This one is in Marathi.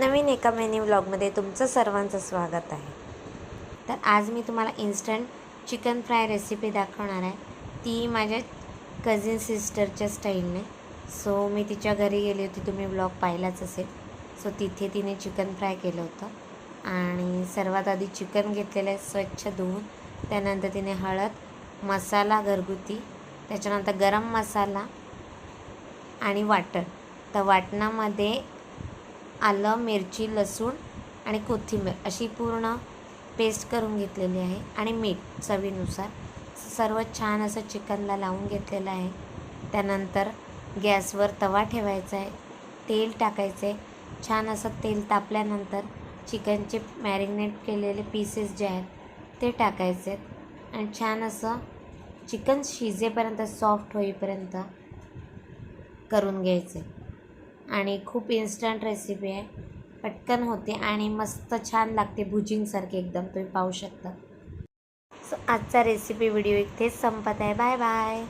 नवीन एका मेन्यू ब्लॉगमध्ये तुमचं सर्वांचं स्वागत आहे. तर आज मी तुम्हाला इन्स्टंट चिकन फ्राय रेसिपी दाखवणार आहे. ती माझ्या कझिन सिस्टरच्या स्टाईलने सो मी तिच्या घरी गेली होती तुम्ही ब्लॉग पाहिलाच असेल. सो तिथे तिने चिकन फ्राय केलं होतं. आणि सर्वात आधी चिकन घेतलेलं आहे स्वच्छ धुवून. त्यानंतर तिने हळद मसाला घरगुती त्याच्यानंतर गरम मसाला आणि वाटण. तर वाटणामध्ये आलं मिरची लसूण आणि कोथिंबीर अशी पूर्ण पेस्ट करून घेतलेली आहे. आणि मीठ चवीनुसार. सर्व छान असं चिकनला लावून घेतलेलं आहे. त्यानंतर गॅसवर तवा ठेवायचा आहे. तेल टाकायचं आहे. छान असं तेल तापल्यानंतर चिकनचे मॅरिनेट केलेले पीसेस जे आहेत ते टाकायचे आहेत. आणि छान असं चिकन शिजेपर्यंत सॉफ्ट होईपर्यंत करून घ्यायचे. आणि खूप इन्स्टंट रेसिपी आहे. पटकन होते आणि मस्त छान लागते भुजिंगसारखे एकदम तुम्ही पाहू शकता. सो आजचा रेसिपी व्हिडिओ इथेच संपत आहे. Bye bye